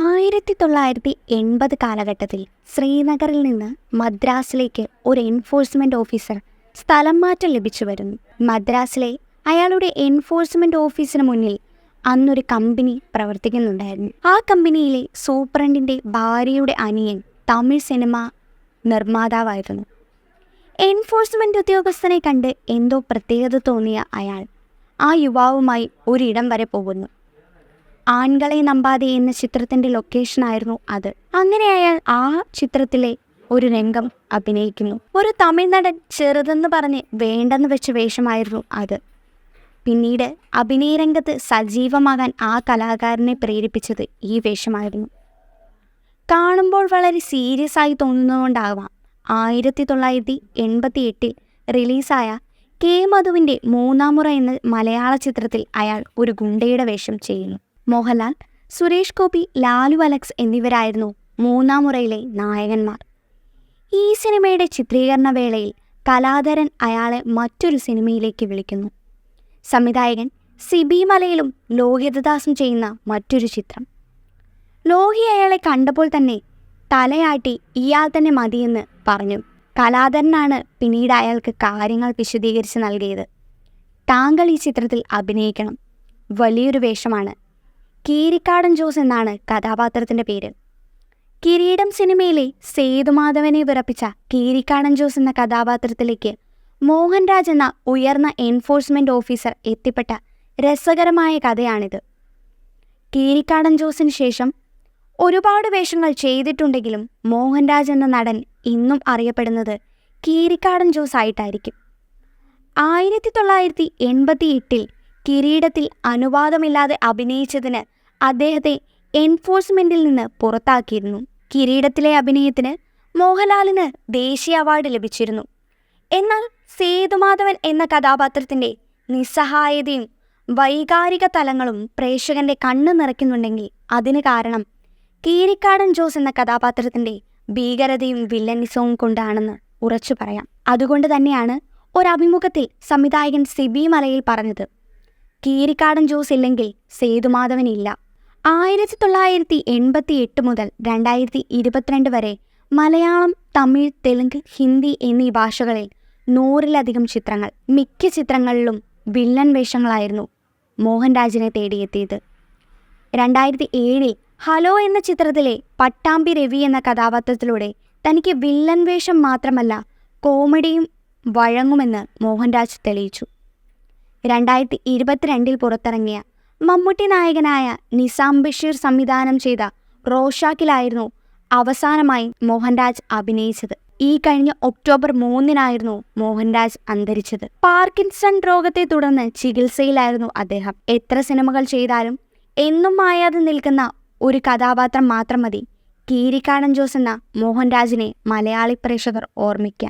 ആയിരത്തി തൊള്ളായിരത്തി എൺപത് കാലഘട്ടത്തിൽ ശ്രീനഗറിൽ നിന്ന് മദ്രാസിലേക്ക് ഒരു എൻഫോഴ്സ്മെന്റ് ഓഫീസർ സ്ഥലം മാറ്റം ലഭിച്ചു വരുന്നു. മദ്രാസിലെ അയാളുടെ എൻഫോഴ്സ്മെന്റ് ഓഫീസിന് മുന്നിൽ അന്നൊരു കമ്പനി പ്രവർത്തിക്കുന്നുണ്ടായിരുന്നു. ആ കമ്പനിയിലെ സൂപ്രണ്ടിന്റെ ഭാര്യയുടെ അനിയൻ തമിഴ് സിനിമ നിർമ്മാതാവായിരുന്നു. എൻഫോഴ്സ്മെന്റ് ഉദ്യോഗസ്ഥനെ കണ്ട് എന്തോ പ്രത്യേകത തോന്നിയ അയാൾ ആ യുവാവുമായി ഒരിടം വരെ പോകുന്നു. ആൺകളെ നമ്പാതെ എന്ന ചിത്രത്തിന്റെ ലൊക്കേഷൻ ആയിരുന്നു അത്. അങ്ങനെ അയാൾ ആ ചിത്രത്തിലെ ഒരു രംഗം അഭിനയിക്കുന്നു. ഒരു തമിഴ് നടൻ ചെറുതെന്ന് പറഞ്ഞ് വേണ്ടെന്ന് വെച്ച വേഷമായിരുന്നു അത്. പിന്നീട് അഭിനയ രംഗത്ത് സജീവമാകാൻ ആ കലാകാരനെ പ്രേരിപ്പിച്ചത് ഈ വേഷമായിരുന്നു. കാണുമ്പോൾ വളരെ സീരിയസ് ആയി തോന്നുന്നതുകൊണ്ടാവാം. ആയിരത്തി തൊള്ളായിരത്തി എൺപത്തി എട്ടിൽ റിലീസായ കെ മധുവിന്റെ മൂന്നാം മുറ എന്ന മലയാള ചിത്രത്തിൽ അയാൾ ഒരു ഗുണ്ടയുടെ വേഷം ചെയ്യുന്നു. മോഹൻലാൽ സുരേഷ് ഗോപി ലാലു അലക്സ് എന്നിവരായിരുന്നു മൂന്നാം മുറയിലെ നായകന്മാർ. ഈ സിനിമയുടെ ചിത്രീകരണ വേളയിൽ കലാധരൻ അയാളെ മറ്റൊരു സിനിമയിലേക്ക് വിളിക്കുന്നു. സംവിധായകൻ സിബി മലയിലും ലോഹിതദാസും ചെയ്യുന്ന മറ്റൊരു ചിത്രം. ലോഹി അയാളെ കണ്ടപ്പോൾ തന്നെ തലയാട്ടി ഇയാൾ തന്നെ മതിയെന്ന് പറഞ്ഞു. കലാധരനാണ് പിന്നീട് അയാൾക്ക് കാര്യങ്ങൾ വിശദീകരിച്ച് നൽകിയത്. താങ്കൾ ഈ ചിത്രത്തിൽ അഭിനയിക്കണം. വലിയൊരു വേഷമാണ് കീരിക്കാടൻ ജോസ് എന്നാണ് കഥാപാത്രത്തിന്റെ പേര്. കിരീടം സിനിമയിലെ സേതുമാധവനെ വിറപ്പിച്ച കീരിക്കാടൻ ജോസ് എന്ന കഥാപാത്രത്തിലേക്ക് മോഹൻരാജ് എന്ന ഉയർന്ന എൻഫോഴ്സ്മെന്റ് ഓഫീസർ എത്തിപ്പെട്ട രസകരമായ കഥയാണിത്. കീരിക്കാടൻ ജോസിന് ശേഷം ഒരുപാട് വേഷങ്ങൾ ചെയ്തിട്ടുണ്ടെങ്കിലും മോഹൻരാജ് എന്ന നടൻ ഇന്നും അറിയപ്പെടുന്നത് കീരിക്കാടൻ ജോസ് ആയിട്ടായിരിക്കും. ആയിരത്തി തൊള്ളായിരത്തി എൺപത്തി എട്ടിൽ കിരീടത്തിൽ അനുവാദമില്ലാതെ അഭിനയിച്ചതിന് അദ്ദേഹത്തെ എൻഫോഴ്സ്മെന്റിൽ നിന്ന് പുറത്താക്കിയിരുന്നു. കിരീടത്തിലെ അഭിനയത്തിന് മോഹൻലാലിന് ദേശീയ അവാർഡ് ലഭിച്ചിരുന്നു. എന്നാൽ സേതുമാധവൻ എന്ന കഥാപാത്രത്തിന്റെ നിസ്സഹായതയും വൈകാരിക തലങ്ങളും പ്രേക്ഷകന്റെ കണ്ണ് നിറയ്ക്കുന്നുണ്ടെങ്കിൽ അതിന് കാരണം കീരിക്കാടൻ ജോസ് എന്ന കഥാപാത്രത്തിന്റെ ഭീകരതയും വില്ലനിസവും കൊണ്ടാണെന്ന് ഉറച്ചു പറയാം. അതുകൊണ്ട് തന്നെയാണ് ഒരഭിമുഖത്തിൽ സംവിധായകൻ സിബി മലയിൽ പറഞ്ഞത്. കീരിക്കാടൻ ജോസ് ഇല്ലെങ്കിൽ സേതുമാധവൻ ഇല്ല ആയിരത്തി തൊള്ളായിരത്തി എൺപത്തി എട്ട് മുതൽ രണ്ടായിരത്തി ഇരുപത്തിരണ്ട് വരെ മലയാളം തമിഴ് തെലുങ്ക് ഹിന്ദി എന്നീ ഭാഷകളിൽ നൂറിലധികം ചിത്രങ്ങൾ മിക്ക ചിത്രങ്ങളിലും വില്ലൻ വേഷങ്ങളായിരുന്നു മോഹൻരാജിനെ തേടിയെത്തിയത്. രണ്ടായിരത്തി ഏഴിൽ ഹലോ എന്ന ചിത്രത്തിലെ പട്ടാമ്പി രവി എന്ന കഥാപാത്രത്തിലൂടെ തനിക്ക് വില്ലൻ വേഷം മാത്രമല്ല കോമഡിയും വഴങ്ങുമെന്ന് മോഹൻരാജ് തെളിയിച്ചു. രണ്ടായിരത്തി ഇരുപത്തിരണ്ടിൽ പുറത്തിറങ്ങിയ മമ്മൂട്ടി നായകനായ നിസാം ബഷീർ സംവിധാനം ചെയ്ത റോഷാക്കിലായിരുന്നു അവസാനമായി മോഹൻരാജ് അഭിനയിച്ചത്. ഈ കഴിഞ്ഞ ഒക്ടോബർ മൂന്നിനായിരുന്നു മോഹൻരാജ് അന്തരിച്ചത്. പാർക്കിൻസൺ രോഗത്തെ തുടർന്ന് ചികിത്സയിലായിരുന്നു അദ്ദേഹം. എത്ര സിനിമകൾ ചെയ്താലും എന്നും മായാതെ നിൽക്കുന്ന ഒരു കഥാപാത്രം മാത്രം മതി. കീരിക്കാടൻ ജോസ് എന്ന മോഹൻരാജിനെ മലയാളി പ്രേക്ഷകർ ഓർമ്മിക്കാൻ.